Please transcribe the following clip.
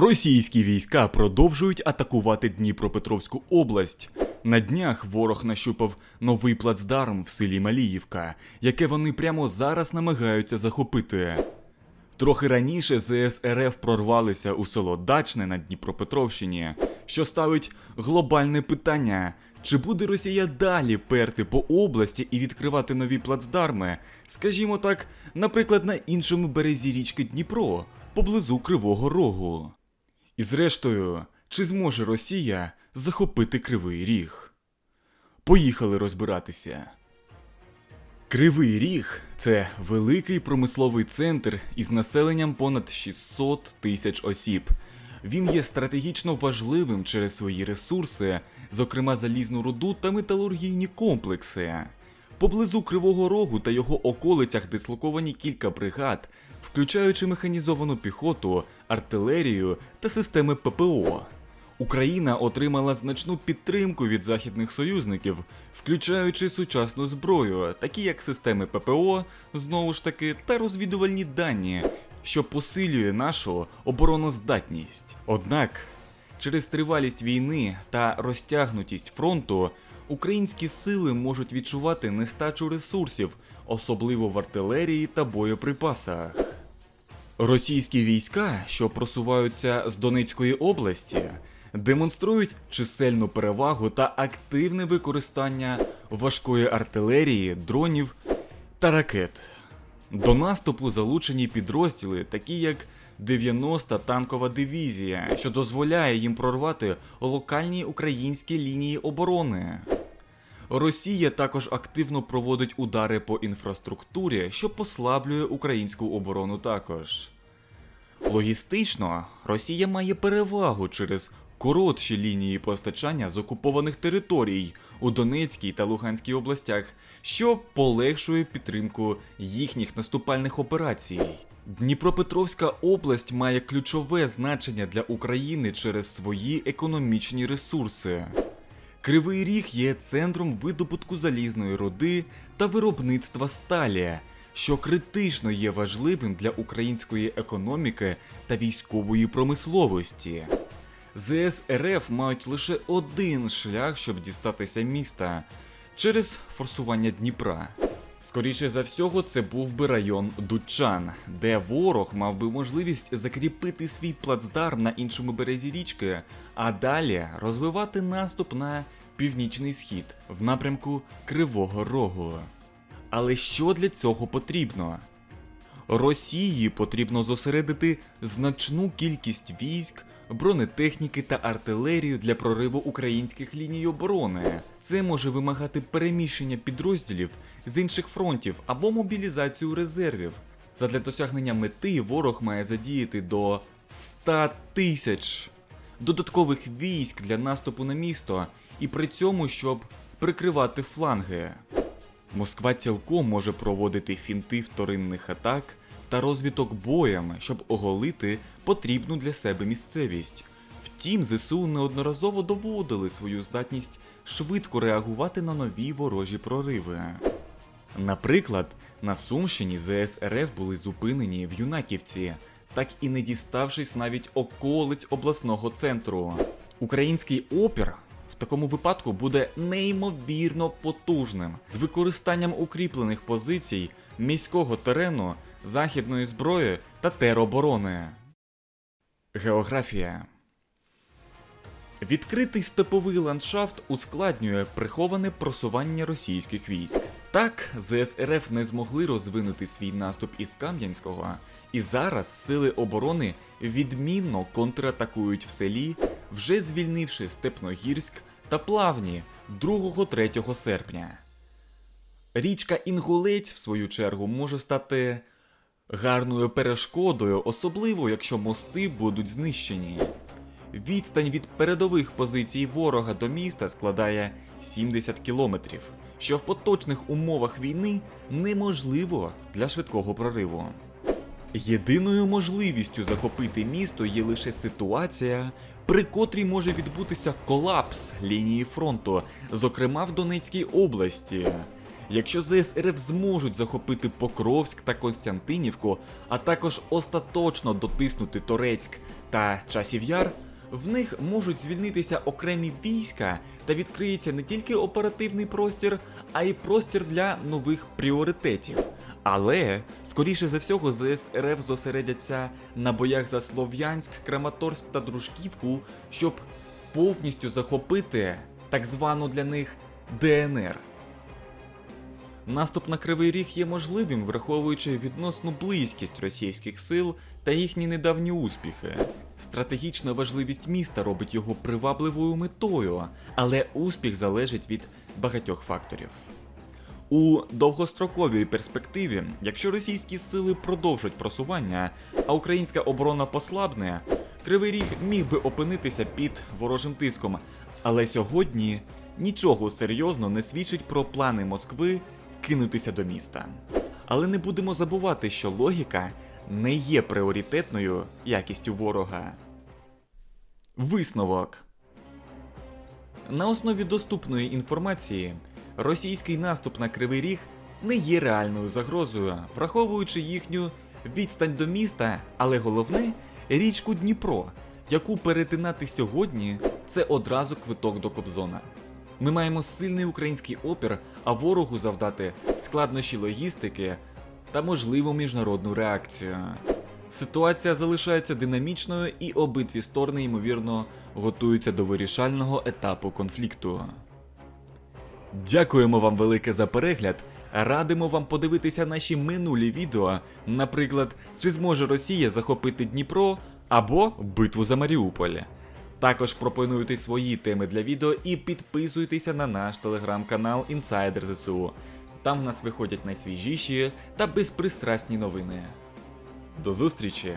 Російські війська продовжують атакувати Дніпропетровську область. На днях ворог нащупав новий плацдарм в селі Маліївка, яке вони прямо зараз намагаються захопити. Трохи раніше ЗС РФ прорвалися у село Дачне на Дніпропетровщині, що ставить глобальне питання: чи буде Росія далі перти по області і відкривати нові плацдарми, скажімо так, наприклад, на іншому березі річки Дніпро, поблизу Кривого Рогу. І зрештою, чи зможе Росія захопити Кривий Ріг? Поїхали розбиратися. Кривий Ріг це великий промисловий центр із населенням понад 600 тисяч осіб. Він є стратегічно важливим через свої ресурси, зокрема залізну руду та металургійні комплекси. Поблизу Кривого Рогу та його околицях дислоковані кілька бригад, включаючи механізовану піхоту, артилерію та системи ППО. Україна отримала значну підтримку від західних союзників, включаючи сучасну зброю, такі як системи ППО, знову ж таки, та розвідувальні дані, що посилює нашу обороноздатність. Однак, через тривалість війни та розтягнутість фронту, українські сили можуть відчувати нестачу ресурсів, особливо в артилерії та боєприпасах. Російські війська, що просуваються з Донецької області, демонструють чисельну перевагу та активне використання важкої артилерії, дронів та ракет. До наступу залучені підрозділи, такі як 90-та танкова дивізія, що дозволяє їм прорвати локальні українські лінії оборони. Росія також активно проводить удари по інфраструктурі, що послаблює українську оборону також. Логістично, Росія має перевагу через коротші лінії постачання з окупованих територій у Донецькій та Луганській областях, що полегшує підтримку їхніх наступальних операцій. Дніпропетровська область має ключове значення для України через свої економічні ресурси. Кривий Ріг є центром видобутку залізної руди та виробництва сталі, що критично є важливим для української економіки та військової промисловості. ЗС РФ мають лише один шлях, щоб дістатися міста через форсування Дніпра. Скоріше за всього, це був би район Дучан, де ворог мав би можливість закріпити свій плацдарм на іншому березі річки, а далі розвивати наступ на північний схід в напрямку Кривого Рогу. Але що для цього потрібно? Росії потрібно зосередити значну кількість військ, бронетехніки та артилерію для прориву українських ліній оборони. Це може вимагати переміщення підрозділів з інших фронтів або мобілізацію резервів. Задля досягнення мети ворог має задіяти до 100 тисяч додаткових військ для наступу на місто, і при цьому щоб прикривати фланги. Москва цілком може проводити фінти вторинних атак та розвиток боєм, щоб оголити потрібну для себе місцевість. Втім, ЗСУ неодноразово доводили свою здатність швидко реагувати на нові ворожі прориви. Наприклад, на Сумщині ЗС РФ були зупинені в Юнаківці, так і не діставшись навіть околиць обласного центру. Український опір в такому випадку буде неймовірно потужним з використанням укріплених позицій, міського терену, західної зброї та тероборони. Географія Відкритий степовий ландшафт ускладнює приховане просування російських військ. Так, ЗСРФ не змогли розвинути свій наступ із Кам'янського, і зараз сили оборони відмінно контратакують в селі, вже звільнивши Степногірськ та Плавні 2-3 серпня. Річка Інгулець, в свою чергу, може стати гарною перешкодою, особливо якщо мости будуть знищені. Відстань від передових позицій ворога до міста складає 70 кілометрів, що в поточних умовах війни неможливо для швидкого прориву. Єдиною можливістю захопити місто є лише ситуація, при котрій може відбутися колапс лінії фронту, зокрема в Донецькій області. Якщо ЗСРФ зможуть захопити Покровськ та Константинівку, а також остаточно дотиснути Торецьк та часів яр, в них можуть звільнитися окремі війська та відкриється не тільки оперативний простір, а й простір для нових пріоритетів. Але, скоріше за всього, ЗС РФ зосередяться на боях за Слов'янськ, Краматорськ та Дружківку, щоб повністю захопити так звану для них ДНР. Наступ на Кривий Ріг є можливим, враховуючи відносну близькість російських сил та їхні недавні успіхи. Стратегічна важливість міста робить його привабливою метою, але успіх залежить від багатьох факторів. У довгостроковій перспективі, якщо російські сили продовжать просування, а українська оборона послабне, Кривий Ріг міг би опинитися під ворожим тиском. Але сьогодні нічого серйозно не свідчить про плани Москви кинутися до міста. Але не будемо забувати, що логіка не є пріоритетною якістю ворога. Висновок. На основі доступної інформації, російський наступ на Кривий Ріг не є реальною загрозою, враховуючи їхню відстань до міста, але головне річку Дніпро, яку перетинати сьогодні це одразу квиток до Кобзона. Ми маємо сильний український опір, а ворогу завдати складнощі логістики та можливу міжнародну реакцію. Ситуація залишається динамічною і обидві сторони, ймовірно, готуються до вирішального етапу конфлікту. Дякуємо вам велике за перегляд. Радимо вам подивитися наші минулі відео, наприклад, чи зможе Росія захопити Дніпро або битву за Маріуполь. Також пропонуйте свої теми для відео і підписуйтеся на наш телеграм-канал Інсайдер ЗСУ. Там в нас виходять найсвіжіші та безпристрасні новини. До зустрічі!